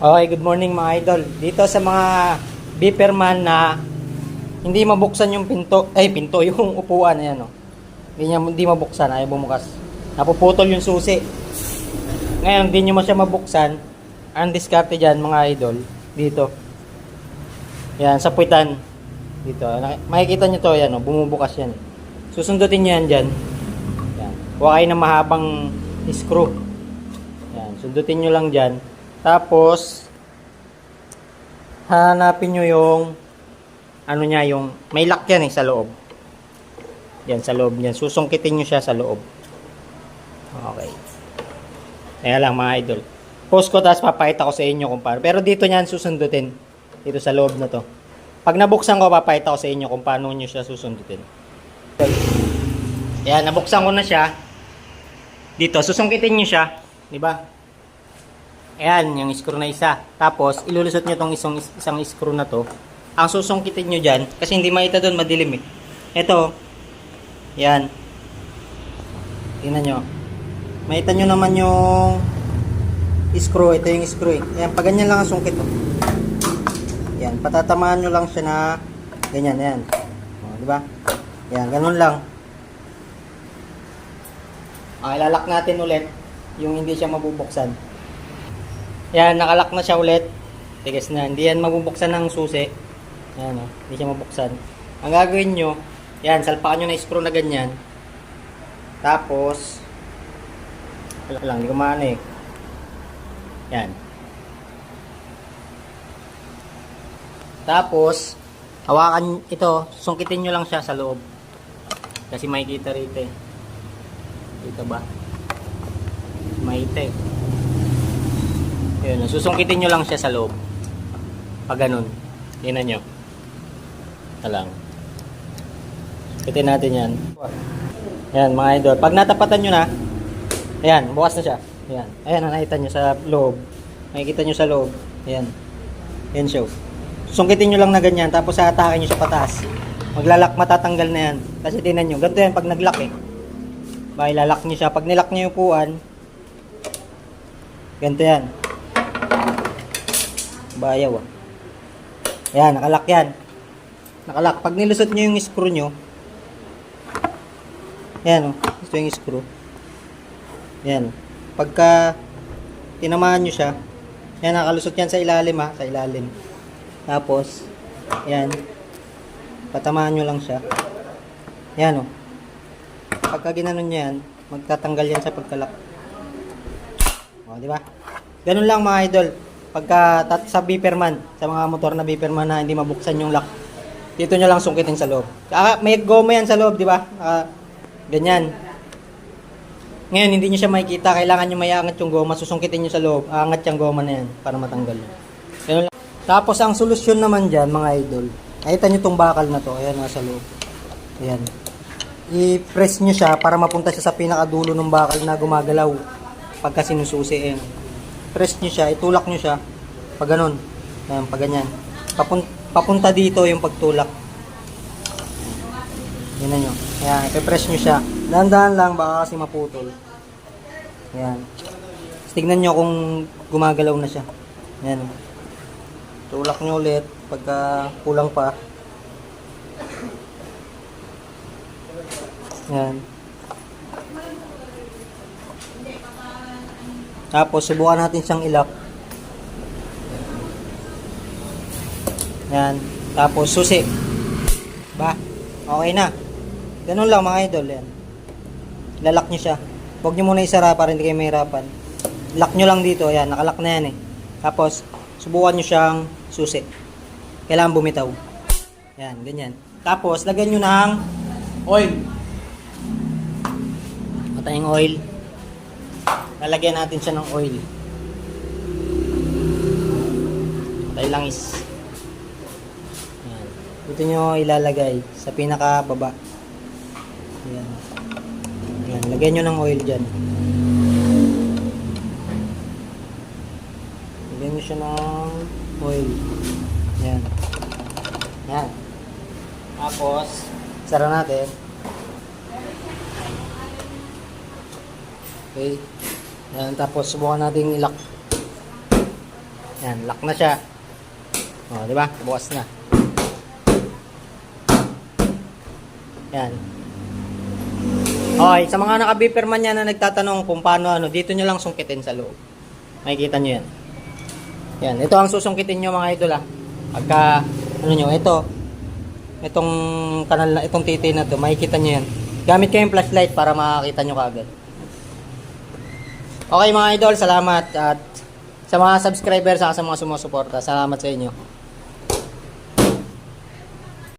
Okay, good morning mga idol. Dito sa mga beeperman na hindi mabuksan yung pinto, ay pinto, yung upuan, ayan o. Hindi, niya, hindi mabuksan, ayaw bumukas. Napuputol yung susi. Ngayon, hindi nyo mo siya mabuksan. Ang diskarte dyan mga idol, dito. Yan, sa puwitan. Dito. Na- Makikita nyo to, yan o, bumubukas yan. Susundutin nyo yan dyan. Yan. Huwag kayo ng mahabang screw. Yan, sundutin nyo lang dyan. Tapos, hanapin nyo yung, ano niya, yung, may lock yan eh, sa loob. Yan, sa loob yan. Susungkitin nyo siya sa loob. Okay. Kaya lang mga idol. Post ko, tapos papakita ko sa inyo kung paano. Pero dito niyan susundutin. Dito sa loob na to. Pag nabuksan ko, papakita ko sa inyo kung paano nyo siya susundutin. Ayan, nabuksan ko na siya. Dito, susungkitin nyo siya. Di ba? Ayan, yung screw na isa. Tapos, ilulusot nyo tong isang, isang screw na to. Ang susungkitin nyo dyan, kasi hindi makita doon, madilim eh. Ito, yan. Tingnan nyo. Makita nyo naman yung screw. Ito yung screw eh. Ayan, pag ganyan lang ang sungkit oh. Yan, patatamaan nyo lang siya na ganyan, yan. O, di ba? Yan, ganun lang. Okay, lalak natin ulit yung hindi siya mabubuksan. Yan, nakalak na siya ulit. Tigas na. Hindi yan mabubuksan ng susi. Yan, oh. hindi siya mabuksan. Ang gagawin nyo, yan, salpakan nyo na screw na ganyan. Tapos, wala lang, hindi ko eh. Yan. Tapos, hawakan ito, sungkitin nyo lang siya sa loob. Kasi makikita rito eh. Dito ba? Makita Yun, susungkitin nyo lang siya sa loob. Pag ganun. Tingnan nyo. Ito lang. Sungkitin natin yan. Yan, mga idol. Pag natapatan nyo na, ayan, bukas na siya. Ayan. Ayan, nakita nyo sa loob. Makikita nyo sa loob. Ayan. Ayan siya. Sungkitin nyo lang na ganyan, tapos atake nyo sa pataas. Maglalak, matatanggal na yan. Kasi tinan nyo, ganito yan pag naglock eh. Ba, ilalak nyo siya. Pag nilak nyo yung upuan, ganito yan. Bayaw ah. Yan, nakalak yan. Nakalak. Pag nilusot nyo yung screw nyo, yan oh, ito yung screw. Yan. Pagka tinamaan nyo siya, yan, nakalusot yan sa ilalim ha, sa ilalim. Tapos, yan. Patamaan nyo lang siya. Yan oh. Pagka ginanon nyo yan, magtatanggal yan sa pagkalak. O, di ba? Ganun lang mga idol. Pagka tat sa beeperman, sa mga motor na beeperman na hindi mabuksan yung lock, dito nyo lang sungkitin sa loob. Ah, may goma yan sa loob, di ba? Ah, ganyan. Ngayon, hindi nyo siya makikita. Kailangan nyo may angat yung goma. Susungkitin nyo sa loob. Angat yung goma na yan para matanggal. Ganun lang. Tapos, ang solusyon naman dyan, mga idol. Nakita nyo tong bakal na to. Ayan, nasa loob. Ayan. I-press nyo siya para mapunta siya sa pinakadulo ng bakal na gumagalaw. Pagka sinususi. Ayan. Press nyo siya. Itulak nyo siya. Pag ganun. Ayan, pag ganyan. Papun papunta dito yung pagtulak. Yan nyo. Ayan, ipipress nyo siya. Dahan-dahan lang, baka kasi maputol. Ayan. Tignan nyo kung gumagalaw na siya. Ayan. Tulak nyo ulit pagka kulang pa. Ayan. Tapos, subukan natin siyang ilak. Yan. Tapos, susi. Ba? Okay na. Ganun lang mga idol. Yan. Lalak nyo siya. Huwag nyo muna isara para hindi kayo mahirapan. Lock nyo lang dito. Yan. Nakalak na yan eh. Tapos, subukan nyo siyang susi. Kailangan bumitaw. Yan. Ganyan. Tapos, lagyan nyo ng oil. Matay yung oil. Lalagyan natin siya ng oil. Matay langis. Yan. Dito nyo ilalagay sa pinakababa. Yan. Yan. Lagyan nyo ng oil dyan. Lagyan nyo siya ng oil. Yan. Yan. Tapos, sara natin. Okay. Yan. Tapos, subukan natin ilak. Yan, lock na siya. O, di ba? Bukas na. Yan. Okay, sa mga naka-beeper man yan na nagtatanong kung paano ano, dito nyo lang sungkitin sa loob. Makikita nyo yan. Yan, ito ang susungkitin nyo mga idol ah. Pagka, ano nyo, ito, itong kanal na, itong titi na to, makikita nyo yan. Gamit kayong flashlight para makakita nyo kaagad. Okay mga idol, salamat at sa mga subscribers sa mga sumusuporta, salamat sa inyo.